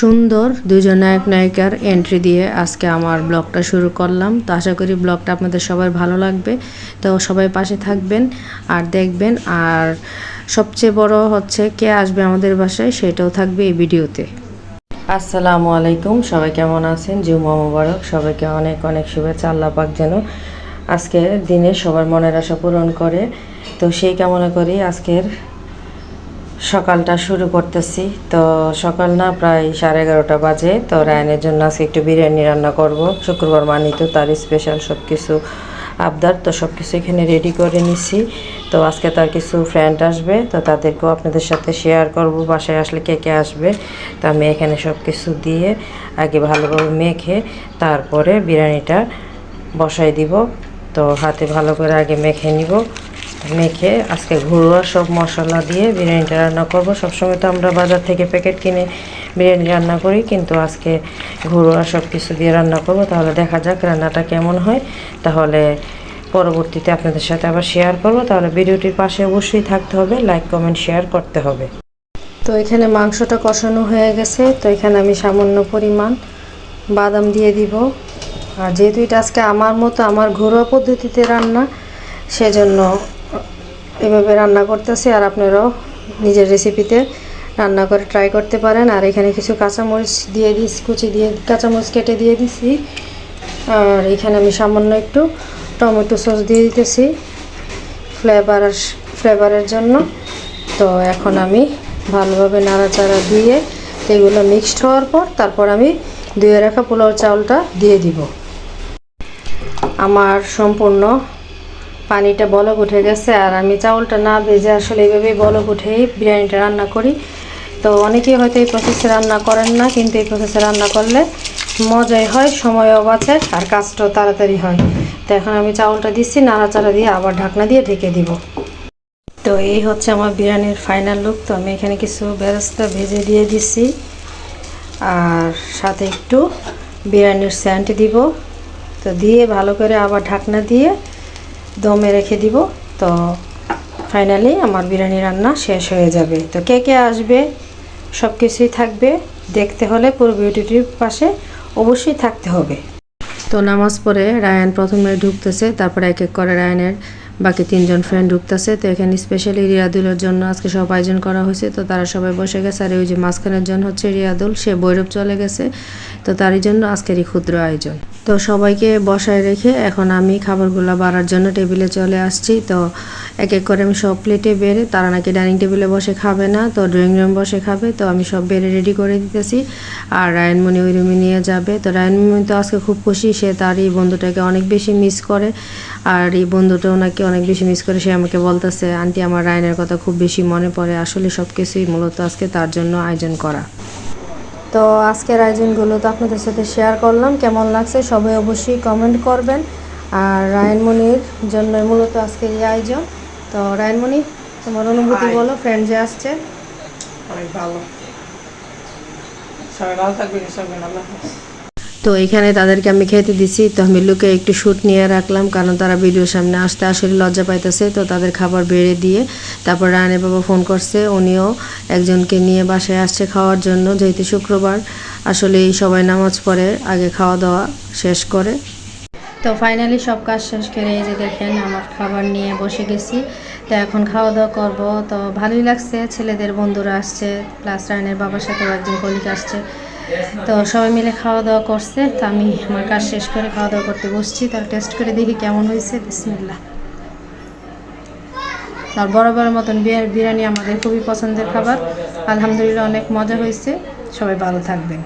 সুন্দর দুজন নায়ক নায়িকার এন্ট্রি দিয়ে আজকে আমার ব্লগটা শুরু করলাম। তো আশা করি ব্লগটা আপনাদের সবার ভালো লাগবে। তো সবাই পাশে থাকবেন আর দেখবেন। আর সবচেয়ে বড় হচ্ছে কে আসবে আমাদের বাসায় সেটাও থাকবে এই ভিডিওতে। আসসালামু আলাইকুম, সবাই কেমন আছেন? জুমা মুবারক, সবাইকে অনেক অনেক শুভেচ্ছা, আল্লাহ পাক যেন আজকের দিনে সবার মনের আশা পূরণ করে। তো সেই কামনা করি আজকের সকালটা শুরু করতেছি। তো সকাল না প্রায় সাড়ে এগারোটা বাজে। তো রায়নের জন্য আজকে একটু বিরিয়ানি রান্না করব। শুক্রবার মানিত তার স্পেশাল সব কিছু আবদার। তো সব কিছু এখানে রেডি করে নিছি। তো আজকে তার কিছু ফ্রেন্ড আসবে। তো তাদেরকেও আপনাদের সাথে শেয়ার করব বাসায় আসলে কে কে আসবে। তো আমি এখানে সব কিছু দিয়ে আগে ভালোভাবে মেখে তারপরে বিরিয়ানিটা বসাই দিব। তো হাতে ভালো করে আগে মেখে নিব। মেখে আজকে ঘরোয়া সব মশলা দিয়ে বিরিয়ানিটা রান্না করব। সবসময় তো আমরা বাজার থেকে প্যাকেট কিনে বিরিয়ানি রান্না করি, কিন্তু আজকে ঘরোয়া সব কিছু দিয়ে রান্না করব। তাহলে দেখা যাক রান্নাটা কেমন হয়। তাহলে পরবর্তীতে আপনাদের সাথে আবার শেয়ার করব। তাহলে ভিডিওটির পাশে অবশ্যই থাকতে হবে লাইক কমেন্ট শেয়ার করতে হবে। তো এখানে মাংসটা কষানো হয়ে গেছে। তো এখানে আমি সামান্য পরিমাণ বাদাম দিয়ে দিব। আর যেহেতু এটা আজকে আমার মতো আমার ঘরোয়া পদ্ধতিতে রান্না, সেজন্য এভাবে রান্না করতেছি আর আপনারাও নিজের রেসিপিতে রান্না করে ট্রাই করতে পারেন। আর এখানে কিছু কাঁচামরিচ দিয়ে দিস, কুচি দিয়ে কাঁচামরিচ কেটে দিয়ে দিছি। আর এখানে আমি সামান্য একটু টমেটো সস দিয়ে দিতেছি ফ্লেভার ফ্লেভারের জন্য। তো এখন আমি ভালোভাবে নাড়াচাড়া দিয়ে এগুলো মিক্সড হওয়ার পর তারপর আমি ধুয়ে রাখা পোলাও চাউলটা দিয়ে দিব। আমার সম্পূর্ণ পানিটা বলক উঠে গেছে আর আমি চাউলটা না ভেজে আসলে এইভাবেই বলক উঠেই বিরিয়ানিটা রান্না করি। তো অনেকেই হয়তো এই প্রসেসে রান্না করেন না, কিন্তু এই প্রসেসে রান্না করলে মজাই হয়, সময়ও বাঁচে আর কাজটাও তাড়াতাড়ি হয়। তো এখন আমি চাউলটা দিচ্ছি, নাড়াচাড়া দিয়ে আবার ঢাকনা দিয়ে ঢেকে দিব। তো এই হচ্ছে আমার বিরিয়ানির ফাইনাল লুক তো আমি এখানে কিছু বেরেস্তা ভেজে দিয়ে দিচ্ছি আর সাথে একটু বিরিয়ানির স্যান্ট দিব। তো দিয়ে ভালো করে আবার ঢাকনা দিয়ে দমে রেখে দিব। তো ফাইনালি আমার বিরিয়ানি রান্না শেষ হয়ে যাবে। তো কে কে আসবে? সব কিছুই থাকবে। দেখতে হলে পুরো ভিডিওটির পাশে অবশ্যই থাকতে হবে। তো নামাজ পড়ে রায়ান প্রথমে ঢুকতেছে, তারপরে এক এক করে রায়ানের বাকি তিনজন ফ্রেন্ড ঢুকতেছে। তো এখানে স্পেশালি রিয়াদুলের জন্য আজকে সব আয়োজন করা হয়েছে। তো তারা সবাই বসে গেছে আর ওই যে মাঝখানের জন হচ্ছে রিয়াদুল, সে বৈরব চলে গেছে। তো তারই জন্য আজকের এই ক্ষুদ্র আয়োজন। তো সবাইকে বসায় রেখে এখন আমি খাবারগুলো বাড়ার জন্য টেবিলে চলে আসছি। তো এক এক করে আমি সব প্লেটে বেড়ে, তারা নাকি ডাইনিং টেবিলে বসে খাবে না, তো ড্রয়িং রুম বসে খাবে, তো আমি সব বেড়ে রেডি করে দিতেছি। আর রায়নমণি ওই রুমে নিয়ে যাবে। তো রায়নমণি তো আজকে খুব খুশি, সে তার এই বন্ধুটাকে অনেক বেশি মিস করে। আর এই বন্ধুটাও নাকি অনেক বেশি মিস করে, সে আমাকে বলতেছে, আন্টি, আমার রায়নের কথা খুব বেশি মনে পড়ে, আসলে সব কিছুই মূলত আজকে তার জন্য আয়োজন করা। তো আজকের আয়োজনগুলো তো আপনাদের সাথে শেয়ার করলাম। কেমন লাগছে সবাই অবশ্যই কমেন্ট করবেন। আর রায়নমণির জন্য মূলত আজকে এই আয়োজন। তো রায়নমণি তোমার অনুভূতি বলো ফ্রেন্ড যে আসছে। অনেক ভালো। সবাই ভালো থাকবেন সবাই হাফেজ। তো এখানে তাদেরকে আমি খেতে দিছি। তো আমি লুকে একটু শ্যুট নিয়ে রাখলাম, কারণ তারা ভিডিওর সামনে আসতে আসলে লজ্জা পাইতেছে। তো তাদের খাবার বেড়ে দিয়ে তারপর রানের বাবা ফোন করছে। উনিও একজনকে নিয়ে বাসায় আসছে খাওয়ার জন্য, যেহেতু শুক্রবার। আসলে সবাই নামাজ পড়ে, আগে খাওয়া দাওয়া শেষ করে। তো ফাইনালি সব কাজ শেষ করে এই যে দেখেন, আমার খাবার নিয়ে বসে গেছি। তো এখন খাওয়া দাওয়া করব। তো ভালোই লাগছে, ছেলেদের বন্ধুরা আসছে, প্লাস রায়নের বাবার সাথেও একজন কলিক আসছে। তো সবাই মিলে খাওয়া দাওয়া করছে। তো আমি আমার কাজ শেষ করে খাওয়া দাওয়া করতে বসছি। তার টেস্ট করে দেখি কেমন হয়েছে। বিসমিল্লা আর বরাবরের মতন বিরিয়ানি আমাদের খুবই পছন্দের খাবার। আলহামদুলিল্লাহ অনেক মজা হয়েছে। সবাই ভালো থাকবেন।